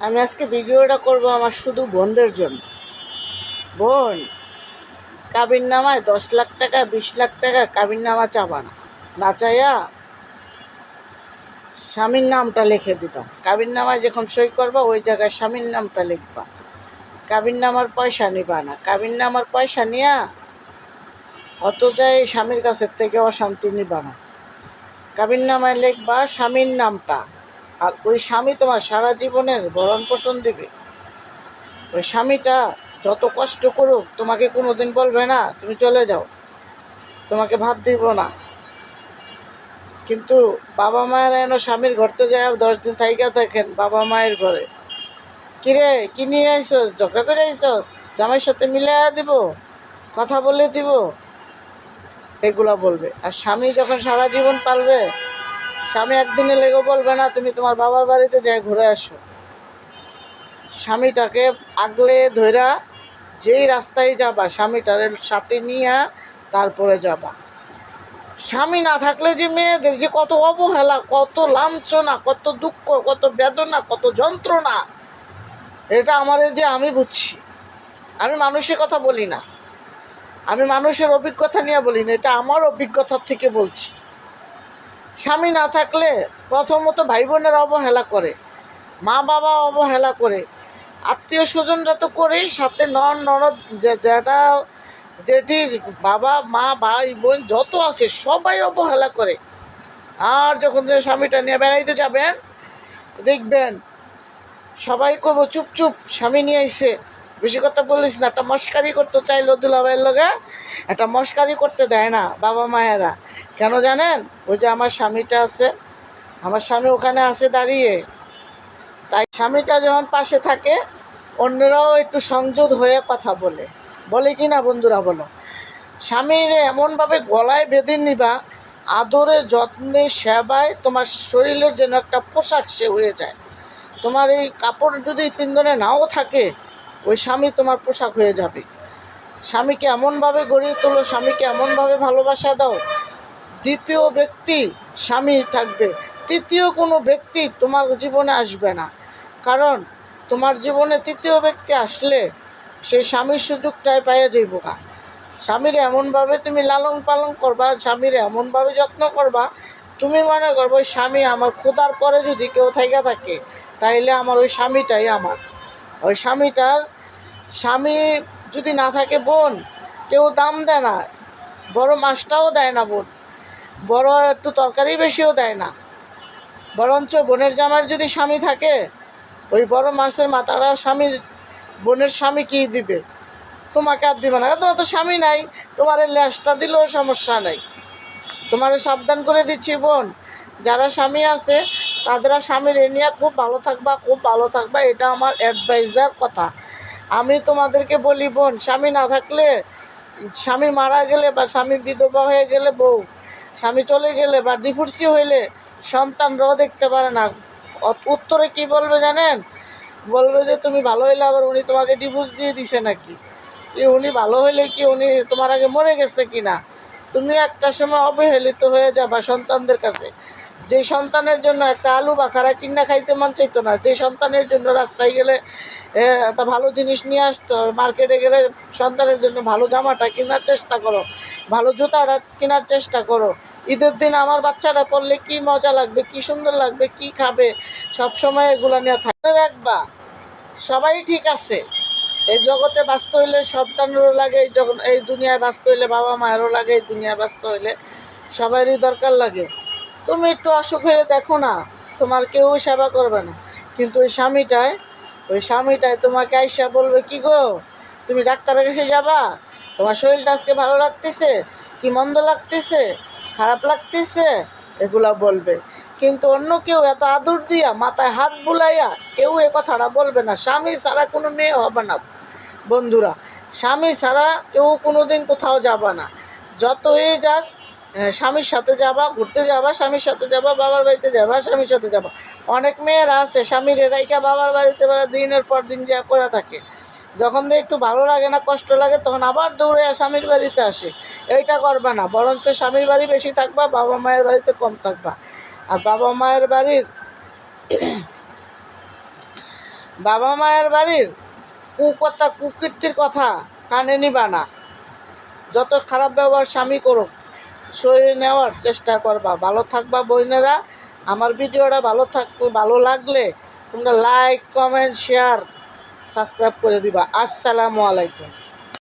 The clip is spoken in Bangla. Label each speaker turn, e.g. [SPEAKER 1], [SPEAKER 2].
[SPEAKER 1] আমি আজকে ভিডিওটা করব আমার শুধু বোনদের জন্য। বোন কাবির নামায় দশ লাখ টাকা, বিশ লাখ টাকা কাবির নামা চাবা না। না চাইয়া স্বামীর নামটা লিখে দিবা। কাবির নামায় যখন সই করবা, ওই জায়গায় স্বামীর নামটা লিখবা। কাবির নামার পয়সা নিবা না। কাবির নামার পয়সা নিয়া অত যায় স্বামীর কাছের থেকে অশান্তি নিবা না। কাবির নামায় লিখবা স্বামীর নামটা। আর ওই স্বামী তোমার সারা জীবনের ভরণ পোষণ দিবে। ওই স্বামীটা যত কষ্ট করুক, তোমাকে কোনোদিন বলবে না, তুমি চলে যাও। তোমাকে ভাত দিব না। কিন্তু বাবা মায়েরা এনে স্বামীর ঘরতে যায় দশ দিন থাইকা থাকেন বাবা মায়ের ঘরে। কিরে, কি নিয়ে আইস ঝগড়া করে আইস জামাইয়ের সাথে মিলে দিব? কথা বলে দিব? এগুলা বলবে। আর স্বামী যখন সারা জীবন পালবে স্বামী একদিনে লেগে বলবে না, তুমি তোমার বাবার বাড়িতে যাই ঘুরে আসো। স্বামীটাকে আগলে ধইরা যেই রাস্তায় যাবা, স্বামীটার সাথে নিয়ে তারপরে যাবা। স্বামী না থাকলে যে মেয়েদের যে কত অবহেলা, কত লাঞ্ছনা, কত দুঃখ, কত বেদনা, কত যন্ত্রণা, এটা আমার দিয়ে আমি বুঝছি। আমি মানুষের কথা বলি না। আমি মানুষের অভিজ্ঞতা নিয়ে বলি না, এটা আমার অভিজ্ঞতার থেকে বলছি। স্বামী না থাকলে প্রথমত ভাই বোনের অবহেলা করে মা বাবা অবহেলা করে। আত্মীয় স্বজনরা তো করেই সাথে নন, ননদ যেটা যেটি বাবা, মা, ভাই, বোন যত আছে সবাই অবহেলা করে। আর যখন যে স্বামীটা নিয়ে বেড়াইতে যাবেন, দেখবেন সবাই করব চুপ চুপ, স্বামী নিয়ে আইসে বেশি কথা বলিস না, একটা মস্কারি করতে চাইলো দুলাভাইয়ের লগে, একটা মস্কারি করতে দেয় না বাবা মায়েরা। কেন জানেন? ওই যে আমার স্বামীটা আছে, আমার স্বামী ওখানে আছে দাঁড়িয়ে। তাই স্বামীটা যখন পাশে থাকে, অন্যরাও একটু সংযোগ হয়ে কথা বলে। বলে কি না বন্ধুরা বলো? স্বামীর এমনভাবে গলায় বেঁধে নিবা, আদরে যত্নে, সেবায় তোমার শরীরের যেন একটা পোশাক সে হয়ে যায়। তোমার এই কাপড় যদি পিন্দনে নাও থাকে ওই স্বামী তোমার পোশাক হয়ে যাবে। স্বামীকে এমনভাবে গড়িয়ে তোলো স্বামীকে এমনভাবে ভালোবাসা দাও। দ্বিতীয় ব্যক্তি স্বামী থাকবে, তৃতীয় কোনো ব্যক্তি তোমার জীবনে আসবে না। কারণ তোমার জীবনে তৃতীয় ব্যক্তি আসলে সেই স্বামীর সুযোগটাই পাইয়া যাইব না স্বামীর এমনভাবে তুমি লালন পালন করবা, স্বামীর এমনভাবে যত্ন করবা, তুমি মনে করব স্বামী আমার খোদার পরে যদি কেউ থাইকা থাকে, তাইলে আমার ওই স্বামীটাই আমার। ওই স্বামীটার স্বামী যদি না থাকে বোন, কেউ দাম দেয় না, বড় মাছটাও দেয় না বোন, বড় একটু তরকারি বেশিও দেয় না। বরঞ্চ বোনের জামার যদি স্বামী থাকে, ওই বড় মাছের মাথাটা স্বামীর, বোনের স্বামী কি দিবে? তোমাকে আর দিবে না। তোমার তো স্বামী নাই, তোমার ল্যাসটা দিলেও সমস্যা নাই। তোমারে সাবধান করে দিচ্ছি বোন। যারা স্বামী আছে তাদের স্বামীর এ নিয়ে খুব ভালো থাকবা, খুব ভালো থাকবা, এটা আমার অ্যাডভাইজার কথা। আমি তোমাদেরকে বলি, বোন, স্বামী না থাকলে, স্বামী মারা গেলে বা স্বামী বিধবা হয়ে গেলে বউ, স্বামী চলে গেলে বা ডিভোর্সি হইলে সন্তান সন্তানরাও দেখতে পারে না। উত্তরে কি বলবে জানেন? বলবে যে, তুমি ভালো হইলে আবার উনি তোমাকে ডিভোর্স দিয়ে দিছে নাকি? উনি ভালো হইলে কি উনি তোমার আগে মরে গেছে কি না তুমি একটা সময় অবহেলিত হয়ে যাবা সন্তানদের কাছে। যে সন্তানের জন্য একটা আলু বা বাখারা কিনা খাইতে মন চাইতো না, যে সন্তানের জন্য রাস্তায় গেলে একটা ভালো জিনিস নিয়ে আসতো, মার্কেটে গেলে সন্তানের জন্য ভালো জামাটা কেনার চেষ্টা করো, ভালো জুতাটা কেনার চেষ্টা করো। ঈদের দিন আমার বাচ্চারা পড়লে কি মজা লাগবে, কি সুন্দর লাগবে, কি খাবে, সব সময় এগুলো নিয়ে থাকতে রাখবা, সবাই ঠিক আছে। এই জগতে বাঁচত হইলে সন্তানেরও লাগে, এই জগ এই দুনিয়ায় বাঁচতে হইলে বাবা মায়েরও লাগে, এই দুনিয়ায় বাঁচতে হইলে সবারই দরকার লাগে। তুমি একটু অসুখ হয়ে দেখো না, তোমার কেউ সেবা করবে না। কিন্তু ওই স্বামীটায় ওই স্বামীটায় তোমাকে আইসা বলবে, কি গো, তুমি ডাক্তারের কাছে যাবা? তোমার শরীরটা আজকে ভালো লাগতেছে? কি মন্দ লাগতেছে? খারাপ লাগতেছে? এগুলা বলবে। কিন্তু অন্য কেউ এত আদর দিয়া, মাথায় হাত বুলাইয়া কেউ এ কথাটা বলবে না। স্বামী ছাড়া কোনো মেয়ে হবে না। বন্ধুরা, স্বামী ছাড়া কেউ কোনো দিন কোথাও যাবা না। যতই যাক স্বামীর সাথে যাবা, ঘুরতে যাবা, স্বামীর সাথে যাবা, বাবার বাড়িতে যাবা, স্বামীর সাথে যাবা। অনেক মেয়েরা আছে, স্বামীর এরাইকা বাবার বাড়িতে বেড়া দিনের পর দিন যা করে থাকে। যখন একটু ভালো লাগে না, কষ্ট লাগে, তখন আবার দৌড়ে স্বামীর বাড়িতে আসে। এইটা করবা না, বরঞ্চ স্বামীর বাড়ি বেশি থাকবা, বাবা মায়ের বাড়িতে কম থাকবা। আর বাবা মায়ের বাড়ির বাবা মায়ের বাড়ির কুকথা, কুকীর্তির কথা কানে নিবা না। যত খারাপ ব্যবহার স্বামী করুক সয়ে নেওয়ার চেষ্টা করবা। ভালো থাকবা বইনেরা আমার ভিডিওটা ভালো থাক ভালো লাগলে তোমরা লাইক কমেন্ট শেয়ার সাবস্ক্রাইব করে দিবা। আসসালামু আলাইকুম।